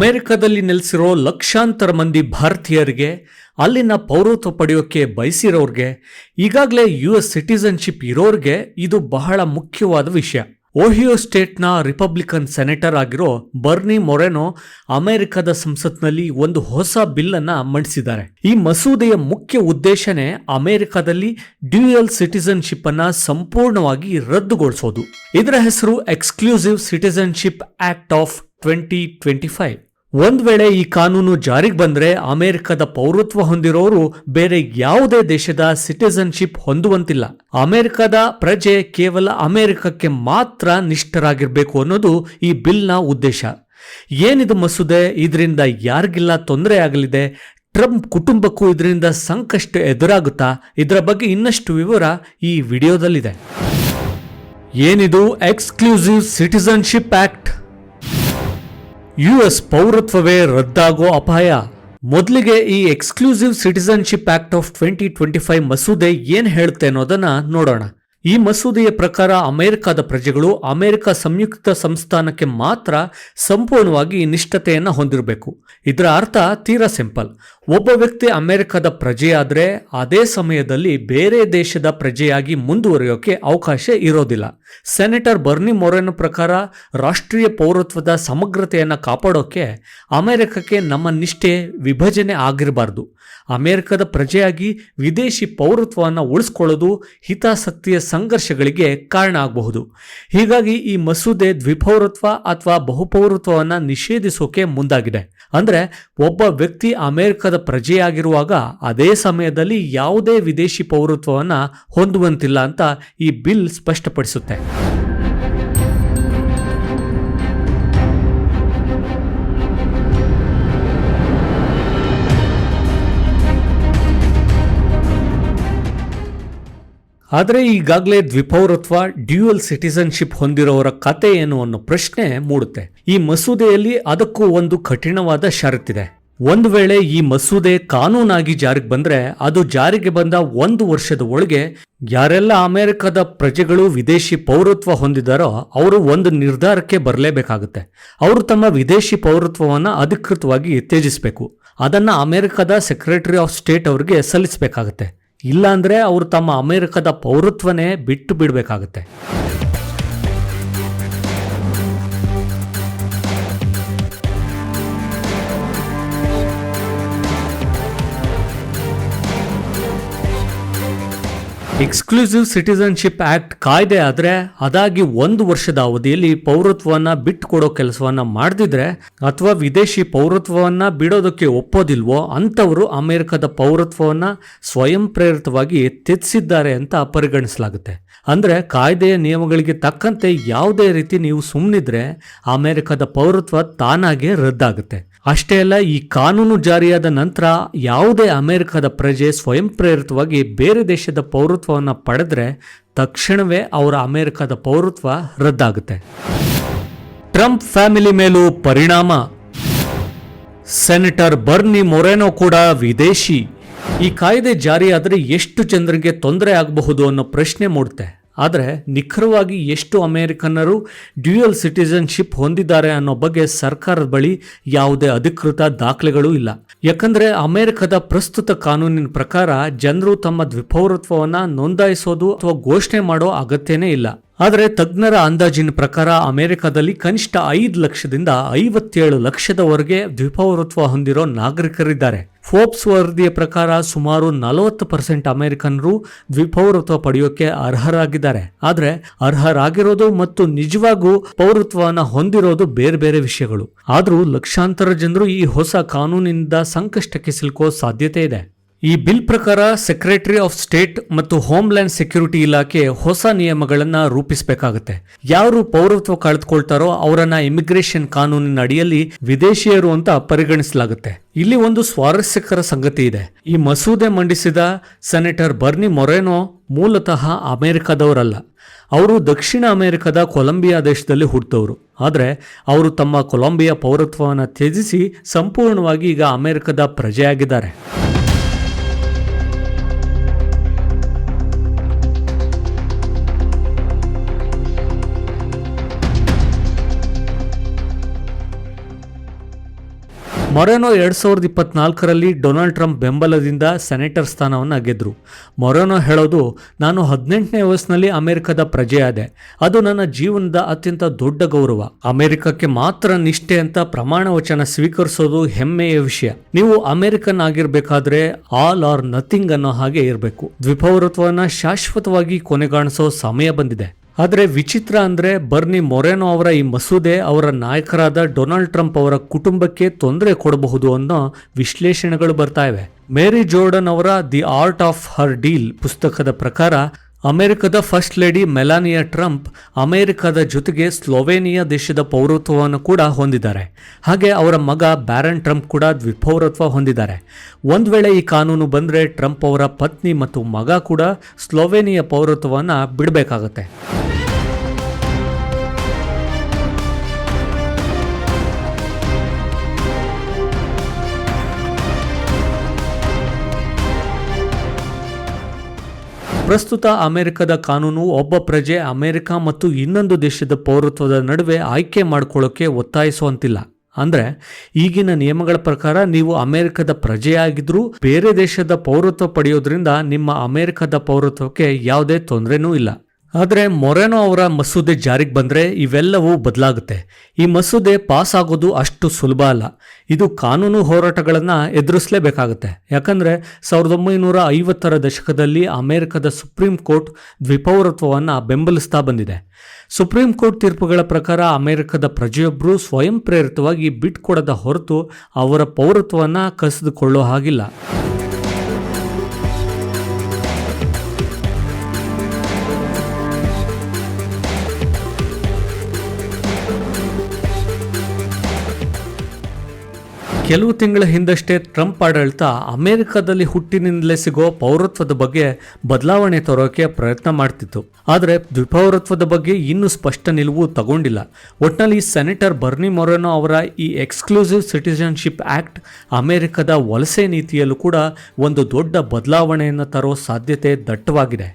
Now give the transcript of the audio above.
ಅಮೆರಿಕದಲ್ಲಿ ನೆಲೆಸಿರೋ ಲಕ್ಷಾಂತರ ಮಂದಿ ಭಾರತೀಯರಿಗೆ ಅಲ್ಲಿನ ಪೌರತ್ವ ಪಡೆಯೋಕ್ಕೆ ಬಯಸಿರೋರಿಗೆ, ಈಗಾಗಲೇ ಯು ಎಸ್ ಸಿಟಿಸನ್ಶಿಪ್ ಇರೋರಿಗೆ ಇದು ಬಹಳ ಮುಖ್ಯವಾದ ವಿಷಯ. ಓಹಿಯೋ ಸ್ಟೇಟ್ನ ರಿಪಬ್ಲಿಕನ್ ಸೆನೆಟರ್ ಆಗಿರೋ ಬರ್ನಿ ಮೊರೆನೋ ಅಮೆರಿಕದ ಸಂಸತ್ನಲ್ಲಿ ಒಂದು ಹೊಸ ಬಿಲ್ ಅನ್ನ ಮಂಡಿಸಿದ್ದಾರೆ. ಈ ಮಸೂದೆಯ ಮುಖ್ಯ ಉದ್ದೇಶನೇ ಅಮೆರಿಕದಲ್ಲಿ ಡ್ಯೂಯಲ್ ಸಿಟಿಸನ್ಶಿಪ್ ಅನ್ನ ಸಂಪೂರ್ಣವಾಗಿ ರದ್ದುಗೊಳಿಸೋದು. ಇದರ ಹೆಸರು exclusive citizenship act of twenty twenty five ಒಂದ್ ವೇಳೆ ಈ ಕಾನೂನು ಜಾರಿಗೆ ಬಂದ್ರೆ ಅಮೆರಿಕದ ಪೌರತ್ವ ಹೊಂದಿರೋರು ಬೇರೆ ಯಾವುದೇ ದೇಶದ ಸಿಟಿಸನ್ಶಿಪ್ ಹೊಂದುವಂತಿಲ್ಲ. ಅಮೆರಿಕದ ಪ್ರಜೆ ಕೇವಲ ಅಮೆರಿಕಕ್ಕೆ ಮಾತ್ರ ನಿಷ್ಠರಾಗಿರ್ಬೇಕು ಅನ್ನೋದು ಈ ಬಿಲ್ನ ಉದ್ದೇಶ. ಏನಿದು ಮಸೂದೆ? ಇದರಿಂದ ಯಾರಿಗಿಲ್ಲ ತೊಂದರೆ ಆಗಲಿದೆ? ಟ್ರಂಪ್ ಕುಟುಂಬಕ್ಕೂ ಇದರಿಂದ ಸಂಕಷ್ಟ ಎದುರಾಗುತ್ತಾ? ಇದರ ಬಗ್ಗೆ ಇನ್ನಷ್ಟು ವಿವರ ಈ ವಿಡಿಯೋದಲ್ಲಿದೆ. ಏನಿದು? ಎಕ್ಸ್ಕ್ಲೂಸಿವ್ ಸಿಟಿಸನ್ಶಿಪ್ ಆಕ್ಟ್ ಯುಎಸ್ ಪೌರತ್ವವೇ ರದ್ದಾಗೋ ಅಪಾಯ. ಮೊದಲಿಗೆ ಈ exclusive citizenship act of twenty twenty five ಮಸೂದೆ ಏನು ಹೇಳುತ್ತೆ ಅನ್ನೋದನ್ನ ನೋಡೋಣ. ಈ ಮಸೂದೆಯ ಪ್ರಕಾರ ಅಮೆರಿಕದ ಪ್ರಜೆಗಳು ಅಮೆರಿಕ ಸಂಯುಕ್ತ ಸಂಸ್ಥಾನಕ್ಕೆ ಮಾತ್ರ ಸಂಪೂರ್ಣವಾಗಿ ನಿಷ್ಠತೆಯನ್ನು ಹೊಂದಿರಬೇಕು. ಇದರ ಅರ್ಥ ತೀರಾ ಸಿಂಪಲ್. ಒಬ್ಬ ವ್ಯಕ್ತಿ ಅಮೆರಿಕದ ಪ್ರಜೆಯಾದರೆ ಅದೇ ಸಮಯದಲ್ಲಿ ಬೇರೆ ದೇಶದ ಪ್ರಜೆಯಾಗಿ ಮುಂದುವರಿಯೋಕೆ ಅವಕಾಶ ಇರೋದಿಲ್ಲ. ಸೆನೆಟರ್ ಬರ್ನಿ ಮೊರೆನ್ ಪ್ರಕಾರ ರಾಷ್ಟ್ರೀಯ ಪೌರತ್ವದ ಸಮಗ್ರತೆಯನ್ನು ಕಾಪಾಡೋಕೆ ಅಮೆರಿಕಕ್ಕೆ ನಮ್ಮ ನಿಷ್ಠೆ ವಿಭಜನೆ ಆಗಿರಬಾರ್ದು. ಅಮೆರಿಕದ ಪ್ರಜೆಯಾಗಿ ವಿದೇಶಿ ಪೌರತ್ವವನ್ನು ಉಳಿಸ್ಕೊಳ್ಳೋದು ಹಿತಾಸಕ್ತಿಯ ಸಂಘರ್ಷಗಳಿಗೆ ಕಾರಣ ಆಗಬಹುದು. ಹೀಗಾಗಿ ಈ ಮಸೂದೆ ದ್ವಿಪೌರತ್ವ ಅಥವಾ ಬಹುಪೌರತ್ವವನ್ನು ನಿಷೇಧಿಸೋಕೆ ಮುಂದಾಗಿದೆ. ಅಂದರೆ ಒಬ್ಬ ವ್ಯಕ್ತಿ ಅಮೆರಿಕದ ಪ್ರಜೆಯಾಗಿರುವಾಗ ಅದೇ ಸಮಯದಲ್ಲಿ ಯಾವುದೇ ವಿದೇಶಿ ಪೌರತ್ವವನ್ನು ಹೊಂದುವಂತಿಲ್ಲ ಅಂತ ಈ ಬಿಲ್ ಸ್ಪಷ್ಟಪಡಿಸುತ್ತೆ. ಆದರೆ ಈಗಾಗಲೇ ದ್ವಿಪೌರತ್ವ, ಡ್ಯೂಯಲ್ ಸಿಟಿಸನ್ಶಿಪ್ ಹೊಂದಿರೋರ ಕತೆ ಏನು ಅನ್ನೋ ಪ್ರಶ್ನೆ ಮೂಡುತ್ತೆ. ಈ ಮಸೂದೆಯಲ್ಲಿ ಅದಕ್ಕೂ ಒಂದು ಕಠಿಣವಾದ ಷರತ್ತಿದೆ. ಒಂದು ವೇಳೆ ಈ ಮಸೂದೆ ಕಾನೂನಾಗಿ ಜಾರಿಗೆ ಬಂದ್ರೆ ಅದು ಜಾರಿಗೆ ಬಂದ ಒಂದು ವರ್ಷದ ಒಳಗೆ ಯಾರೆಲ್ಲ ಅಮೆರಿಕದ ಪ್ರಜೆಗಳು ವಿದೇಶಿ ಪೌರತ್ವ ಹೊಂದಿದಾರೋ ಅವರು ಒಂದು ನಿರ್ಧಾರಕ್ಕೆ ಬರಲೇಬೇಕಾಗುತ್ತೆ. ಅವರು ತಮ್ಮ ವಿದೇಶಿ ಪೌರತ್ವವನ್ನು ಅಧಿಕೃತವಾಗಿ ತ್ಯಜಿಸಬೇಕು. ಅದನ್ನ ಅಮೆರಿಕದ ಸೆಕ್ರೆಟರಿ ಆಫ್ ಸ್ಟೇಟ್ ಅವರಿಗೆ ಸಲ್ಲಿಸಬೇಕಾಗುತ್ತೆ. ಇಲ್ಲಾಂದ್ರೆ ಅವರು ತಮ್ಮ ಅಮೆರಿಕದ ಪೌರತ್ವನೇ ಬಿಟ್ಟು ಬಿಡಬೇಕಾಗುತ್ತೆ. ಎಕ್ಸ್ಕ್ಲೂಸಿವ್ ಸಿಟಿಸನ್ಶಿಪ್ ಆಕ್ಟ್ ಕಾಯ್ದೆ ಆದ್ರೆ ಅದಾಗಿ ಒಂದು ವರ್ಷದ ಅವಧಿಯಲ್ಲಿ ಪೌರತ್ವವನ್ನ ಬಿಟ್ಟುಕೊಡೋ ಕೆಲಸವನ್ನ ಮಾಡದಿದ್ರೆ ಅಥವಾ ವಿದೇಶಿ ಪೌರತ್ವವನ್ನ ಬಿಡೋದಕ್ಕೆ ಒಪ್ಪೋದಿಲ್ವೋ ಅಂತವರು ಅಮೆರಿಕದ ಪೌರತ್ವವನ್ನ ಸ್ವಯಂ ಪ್ರೇರಿತವಾಗಿ ತೆತ್ತಿಸಿದ್ದಾರೆ ಅಂತ ಪರಿಗಣಿಸಲಾಗುತ್ತೆ. ಅಂದ್ರೆ ಕಾಯ್ದೆಯ ನಿಯಮಗಳಿಗೆ ತಕ್ಕಂತೆ ಯಾವುದೇ ರೀತಿ ನೀವು ಸುಮ್ಮನಿದ್ರೆ ಅಮೆರಿಕದ ಪೌರತ್ವ ತಾನಾಗೆ ರದ್ದಾಗುತ್ತೆ. ಅಷ್ಟೇ ಅಲ್ಲ, ಈ ಕಾನೂನು ಜಾರಿಯಾದ ನಂತರ ಯಾವುದೇ ಅಮೆರಿಕದ ಪ್ರಜೆ ಸ್ವಯಂ ಪ್ರೇರಿತವಾಗಿ ಬೇರೆ ದೇಶದ ಪೌರತ್ವವನ್ನು ಪಡೆದ್ರೆ ತಕ್ಷಣವೇ ಅವರ ಅಮೆರಿಕದ ಪೌರತ್ವ ರದ್ದಾಗುತ್ತೆ. ಟ್ರಂಪ್ ಫ್ಯಾಮಿಲಿ ಮೇಲೂ ಪರಿಣಾಮ. ಸೆನೆಟರ್ ಬರ್ನಿ ಮೊರೆನೋ ಕೂಡ ವಿದೇಶಿ. ಈ ಕಾಯ್ದೆ ಜಾರಿಯಾದರೆ ಎಷ್ಟು ಜನರಿಗೆ ತೊಂದರೆ ಆಗಬಹುದು ಅನ್ನೋ ಪ್ರಶ್ನೆ ಮೂಡುತ್ತೆ ಆದರೆ ನಿಖರವಾಗಿ ಎಷ್ಟು ಅಮೆರಿಕನ್ನರು ಡ್ಯೂಯಲ್ ಸಿಟಿಸನ್ಶಿಪ್ ಹೊಂದಿದ್ದಾರೆ ಅನ್ನೋ ಬಗ್ಗೆ ಸರ್ಕಾರದ ಬಳಿ ಯಾವುದೇ ಅಧಿಕೃತ ದಾಖಲೆಗಳು ಇಲ್ಲ. ಯಾಕಂದ್ರೆ ಅಮೆರಿಕದ ಪ್ರಸ್ತುತ ಕಾನೂನಿನ ಪ್ರಕಾರ ಜನರು ತಮ್ಮ ದ್ವಿಪೌರತ್ವವನ್ನ ನೋಂದಾಯಿಸೋದು ಅಥವಾ ಘೋಷಣೆ ಮಾಡೋ ಅಗತ್ಯನೇ ಇಲ್ಲ. ಆದರೆ ತಜ್ಞರ ಅಂದಾಜಿನ ಪ್ರಕಾರ ಅಮೆರಿಕದಲ್ಲಿ ಕನಿಷ್ಠ ಐದು ಲಕ್ಷದಿಂದ ಐವತ್ತೇಳು ಲಕ್ಷದವರೆಗೆ ದ್ವಿಪೌರತ್ವ ಹೊಂದಿರೋ ನಾಗರಿಕರಿದ್ದಾರೆ. ಫೋರ್ಬ್ಸ್ ವರದಿಯ ಪ್ರಕಾರ ಸುಮಾರು ನಲವತ್ತು ಪರ್ಸೆಂಟ್ ಅಮೆರಿಕನ್ನರು ದ್ವಿಪೌರತ್ವ ಪಡೆಯೋಕೆ ಅರ್ಹರಾಗಿದ್ದಾರೆ. ಆದರೆ ಅರ್ಹರಾಗಿರೋದು ಮತ್ತು ನಿಜವಾಗೂ ಪೌರತ್ವವನ್ನು ಹೊಂದಿರೋದು ಬೇರೆ ಬೇರೆ ವಿಷಯಗಳು. ಆದರೂ ಲಕ್ಷಾಂತರ ಜನರು ಈ ಹೊಸ ಕಾನೂನಿನಿಂದ ಸಂಕಷ್ಟಕ್ಕೆ ಸಿಲುಕೋ ಸಾಧ್ಯತೆ ಇದೆ. ಈ ಬಿಲ್ ಪ್ರಕಾರ ಸೆಕ್ರೆಟರಿ ಆಫ್ ಸ್ಟೇಟ್ ಮತ್ತು ಹೋಮ್ಲ್ಯಾಂಡ್ ಸೆಕ್ಯೂರಿಟಿ ಇಲಾಖೆ ಹೊಸ ನಿಯಮಗಳನ್ನು ರೂಪಿಸಬೇಕಾಗುತ್ತೆ. ಯಾರು ಪೌರತ್ವ ಕಳೆದುಕೊಳ್ತಾರೋ ಅವರನ್ನ ಇಮಿಗ್ರೇಷನ್ ಕಾನೂನಿನ ಅಡಿಯಲ್ಲಿ ವಿದೇಶಿಯರು ಅಂತ ಪರಿಗಣಿಸಲಾಗುತ್ತೆ. ಇಲ್ಲಿ ಒಂದು ಸ್ವಾರಸ್ಯಕರ ಸಂಗತಿ ಇದೆ. ಈ ಮಸೂದೆ ಮಂಡಿಸಿದ ಸೆನೆಟರ್ ಬರ್ನಿ ಮೊರೆನೋ ಮೂಲತಃ ಅಮೆರಿಕದವರಲ್ಲ. ಅವರು ದಕ್ಷಿಣ ಅಮೆರಿಕದ ಕೊಲಂಬಿಯಾ ದೇಶದಲ್ಲಿ ಹುಟ್ಟಿದವರು. ಆದರೆ ಅವರು ತಮ್ಮ ಕೊಲಂಬಿಯಾ ಪೌರತ್ವವನ್ನು ತ್ಯಜಿಸಿ ಸಂಪೂರ್ಣವಾಗಿ ಈಗ ಅಮೆರಿಕದ ಪ್ರಜೆಯಾಗಿದ್ದಾರೆ. ಮೊರೆನೋ ಎರಡು ಸಾವಿರದ ಇಪ್ಪತ್ನಾಲ್ಕರಲ್ಲಿ ಡೊನಾಲ್ಡ್ ಟ್ರಂಪ್ ಬೆಂಬಲದಿಂದ ಸೆನೆಟರ್ ಸ್ಥಾನವನ್ನು ಗೆದ್ದರು ಮೊರೆನೋ ಹೇಳೋದು, ನಾನು ಹದಿನೆಂಟನೇ ವಯಸ್ಸಿನಲ್ಲಿ ಅಮೆರಿಕದ ಪ್ರಜೆಯಾದೆ. ಅದು ನನ್ನ ಜೀವನದ ಅತ್ಯಂತ ದೊಡ್ಡ ಗೌರವ. ಅಮೆರಿಕಕ್ಕೆ ಮಾತ್ರ ನಿಷ್ಠೆ ಅಂತ ಪ್ರಮಾಣ ವಚನ ಸ್ವೀಕರಿಸೋದು ಹೆಮ್ಮೆಯ ವಿಷಯ. ನೀವು ಅಮೆರಿಕನ್ ಆಗಿರ್ಬೇಕಾದ್ರೆ ಆಲ್ ಆರ್ ನಥಿಂಗ್ ಅನ್ನೋ ಹಾಗೆ ಇರಬೇಕು. ದ್ವಿಪೌರತ್ವನ ಶಾಶ್ವತವಾಗಿ ಕೊನೆಗಾಣಿಸೋ ಸಮಯ ಬಂದಿದೆ. ಆದರೆ ವಿಚಿತ್ರ ಅಂದರೆ ಬರ್ನಿ ಮೊರೆನೋ ಅವರ ಈ ಮಸೂದೆ ಅವರ ನಾಯಕರಾದ ಡೊನಾಲ್ಡ್ ಟ್ರಂಪ್ ಅವರ ಕುಟುಂಬಕ್ಕೆ ತೊಂದರೆ ಕೊಡಬಹುದು ಅನ್ನೋ ವಿಶ್ಲೇಷಣೆಗಳು ಬರ್ತಾ ಇವೆ. ಮೇರಿ ಜೋರ್ಡನ್ ಅವರ the art of her deal ಪುಸ್ತಕದ ಪ್ರಕಾರ, ಅಮೆರಿಕದ ಫಸ್ಟ್ ಲೇಡಿ ಮೆಲಾನಿಯಾ ಟ್ರಂಪ್ ಅಮೆರಿಕದ ಜೊತೆಗೆ ಸ್ಲೋವೇನಿಯಾ ದೇಶದ ಪೌರತ್ವವನ್ನು ಕೂಡ ಹೊಂದಿದ್ದಾರೆ. ಹಾಗೆ ಅವರ ಮಗ ಬ್ಯಾರನ್ ಟ್ರಂಪ್ ಕೂಡ ದ್ವಿಪೌರತ್ವ ಹೊಂದಿದ್ದಾರೆ. ಒಂದು ವೇಳೆ ಈ ಕಾನೂನು ಬಂದರೆ ಟ್ರಂಪ್ ಅವರ ಪತ್ನಿ ಮತ್ತು ಮಗ ಕೂಡ ಸ್ಲೋವೇನಿಯಾ ಪೌರತ್ವವನ್ನು ಬಿಡಬೇಕಾಗತ್ತೆ. ಪ್ರಸ್ತುತ ಅಮೆರಿಕದ ಕಾನೂನು, ಒಬ್ಬ ಪ್ರಜೆ ಅಮೆರಿಕ ಮತ್ತು ಇನ್ನೊಂದು ದೇಶದ ಪೌರತ್ವದ ನಡುವೆ ಆಯ್ಕೆ ಮಾಡಿಕೊಳ್ಳೋಕೆ ಒತ್ತಾಯಿಸುವಂತಿಲ್ಲ. ಅಂದ್ರೆ, ಈಗಿನ ನಿಯಮಗಳ ಪ್ರಕಾರ ನೀವು ಅಮೆರಿಕದ ಪ್ರಜೆಯಾಗಿದ್ರೂ ಬೇರೆ ದೇಶದ ಪೌರತ್ವ ಪಡೆಯೋದ್ರಿಂದ ನಿಮ್ಮ ಅಮೆರಿಕದ ಪೌರತ್ವಕ್ಕೆ ಯಾವುದೇ ತೊಂದರೆನೂ ಇಲ್ಲ. ಆದರೆ ಮೊರೆನೋ ಅವರ ಮಸೂದೆ ಜಾರಿಗೆ ಬಂದರೆ ಇವೆಲ್ಲವೂ ಬದಲಾಗುತ್ತೆ. ಈ ಮಸೂದೆ ಪಾಸ್ ಆಗೋದು ಅಷ್ಟು ಸುಲಭ ಅಲ್ಲ. ಇದು ಕಾನೂನು ಹೋರಾಟಗಳನ್ನು ಎದುರಿಸಲೇಬೇಕಾಗುತ್ತೆ. ಯಾಕಂದರೆ ಸಾವಿರದ ಒಂಬೈನೂರ ಐವತ್ತರ ದಶಕದಲ್ಲಿ ಅಮೆರಿಕದ ಸುಪ್ರೀಂ ಕೋರ್ಟ್ ದ್ವಿಪೌರತ್ವವನ್ನು ಬೆಂಬಲಿಸ್ತಾ ಬಂದಿದೆ. ಸುಪ್ರೀಂ ಕೋರ್ಟ್ ತೀರ್ಪುಗಳ ಪ್ರಕಾರ ಅಮೆರಿಕದ ಪ್ರಜೆಯೊಬ್ಬರು ಸ್ವಯಂ ಪ್ರೇರಿತವಾಗಿ ಬಿಟ್ಕೊಡದ ಹೊರತು ಅವರ ಪೌರತ್ವವನ್ನು ಕಸಿದುಕೊಳ್ಳೋ ಹಾಗಿಲ್ಲ. ಕೆಲವು ತಿಂಗಳ ಹಿಂದಷ್ಟೇ ಟ್ರಂಪ್ ಆಡಳಿತ ಅಮೆರಿಕದಲ್ಲಿ ಹುಟ್ಟಿನಿಂದಲೇ ಸಿಗೋ ಪೌರತ್ವದ ಬಗ್ಗೆ ಬದಲಾವಣೆ ತರೋಕೆ ಪ್ರಯತ್ನ ಮಾಡ್ತಿತ್ತು. ಆದರೆ ದ್ವಿಪೌರತ್ವದ ಬಗ್ಗೆ ಇನ್ನೂ ಸ್ಪಷ್ಟ ನಿಲುವು ತಗೊಂಡಿಲ್ಲ. ಒಟ್ಟಿನಲ್ಲಿ ಸೆನೆಟರ್ ಬರ್ನಿ ಮೊರೆನೋ ಅವರ ಈ ಎಕ್ಸ್ಕ್ಲೂಸಿವ್ ಸಿಟಿಜನ್ಶಿಪ್ ಆಕ್ಟ್ ಅಮೆರಿಕದ ವಲಸೆ ನೀತಿಯಲ್ಲೂ ಕೂಡ ಒಂದು ದೊಡ್ಡ ಬದಲಾವಣೆಯನ್ನು ತರೋ ಸಾಧ್ಯತೆ ದಟ್ಟವಾಗಿದೆ.